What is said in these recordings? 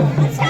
Yeah.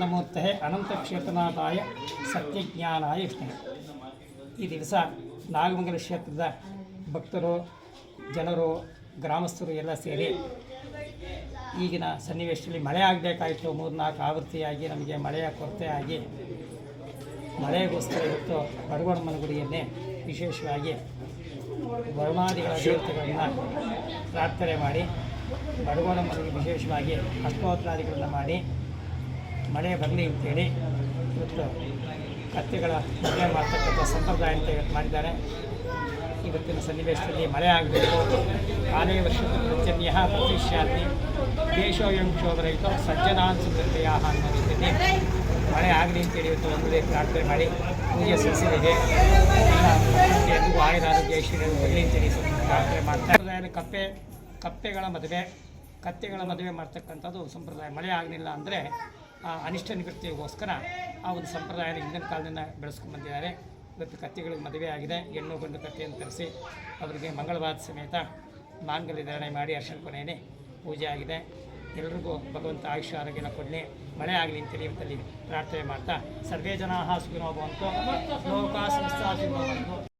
ನಮೋತ್ತೇ ಅನಂತಕ್ಷೇತ್ರನಾಥಾಯ ಸತ್ಯಜ್ಞಾನಾಯ Vishnu. ಈ ದಿವಸ ನಾಗಮಂಗಲ ಕ್ಷೇತ್ರದ ಭಕ್ತರು, ಜನರು, ಗ್ರಾಮಸ್ಥರು ಎಲ್ಲ ಸೇರಿ ಈಗಿನ ಸನ್ನಿವೇಶದಲ್ಲಿ ಮಳೆ ಆಗಬೇಕಾಯಿತು. ಮೂರು ನಾಲ್ಕು ಆವೃತ್ತಿಯಾಗಿ ನಮಗೆ ಮಳೆಯ ಕೊರತೆ ಆಗಿ ಮಳೆಗೋಸ್ಕರ ಇವತ್ತು ಬಡಗೋಡಮ್ಮನ ಗುಡಿಯನ್ನೇ ವಿಶೇಷವಾಗಿ ವರುಣಾದಿಗಳ ದೇವತೆಗಳನ್ನು ಪ್ರಾರ್ಥನೆ ಮಾಡಿ ಬಡಗೋಡಮ್ಮನಿಗೆ ವಿಶೇಷವಾಗಿ ಅಷ್ಟೋತ್ತರಾದಿಗಳನ್ನು ಮಾಡಿ ಮಳೆ ಬರಲಿ ಅಂತೇಳಿ ಇವತ್ತು ಕತ್ತೆಗಳ ಮದುವೆ ಮಾಡ್ತಕ್ಕಂಥ ಸಂಪ್ರದಾಯ ಅಂತ ಇವತ್ತು ಮಾಡಿದ್ದಾರೆ. ಇವತ್ತಿನ ಸನ್ನಿವೇಶದಲ್ಲಿ ಮಳೆ ಆಗಬೇಕು. ಕಾಲೇ ವರ್ಷದ ಪ್ರತ್ಯನ್ಯ ಪ್ರತಿಷ್ಯಾತಿ ದೇಶೋಯಂ ಕ್ಷೋಭರಹಿತ ಸಜ್ಜನಾನ್ ಸುಂದರತೆಯ ಅನ್ನೋ ರೀತಿಯಲ್ಲಿ ಮಳೆ ಆಗಲಿ ಅಂತೇಳಿ ಇವತ್ತು ಒಂದು ಪ್ರಾರ್ಥನೆ ಮಾಡಿ ಪೂಜೆ ಸಲ್ಲಿಸಲಿದೆ ಎಲ್ಲರಿಗೂ ಆಯುರ ಆರೋಗ್ಯ ಐಶ್ವರ್ಯ ಬರಲಿ ಅಂತೇಳಿ ಪ್ರಾರ್ಥನೆ ಮಾಡ್ತಾರೆ ಕಪ್ಪೆ, ಕಪ್ಪೆಗಳ ಮದುವೆ, ಕತ್ತೆಗಳ ಮದುವೆ ಮಾಡ್ತಕ್ಕಂಥದ್ದು ಸಂಪ್ರದಾಯ ಮಳೆ ಆಗಲಿಲ್ಲ ಅಂದರೆ ಅನಿಷ್ಟ ನಿವೃತ್ತಿಗೋಸ್ಕರ ಆ ಒಂದು ಸಂಪ್ರದಾಯದ ಹಿಂದಿನ ಕಾಲದಿಂದ ಬೆಳೆಸ್ಕೊಂಡು ಬಂದಿದ್ದಾರೆ. ಇವತ್ತು ಕತ್ತೆಗಳಿಗೆ ಮದುವೆ ಆಗಿದೆ. ಹೆಣ್ಣು ಗಂಡು ಕತ್ತೆಯನ್ನು ತರಿಸಿ ಅವರಿಗೆ ಮಂಗಳವಾದ ಸಮೇತ ಮಾಂಗಲ್ಯ ಧಾರಣೆ ಮಾಡಿ ಅರ್ಶನ ಕೊನೆಯೇ ಪೂಜೆ ಆಗಿದೆ. ಎಲ್ರಿಗೂ ಭಗವಂತ ಆಯುಷ್ಯ ಆರೋಗ್ಯನ ಕೊಡಲಿ. ಮಳೆ ಆಗಲಿ ಅಂತೇಳಿ ಇವತ್ತಲ್ಲಿ ಪ್ರಾರ್ಥನೆ ಮಾಡ್ತಾ ಸರ್ವೇ ಜನ ಸುಖಿನೋ ಲೋಕ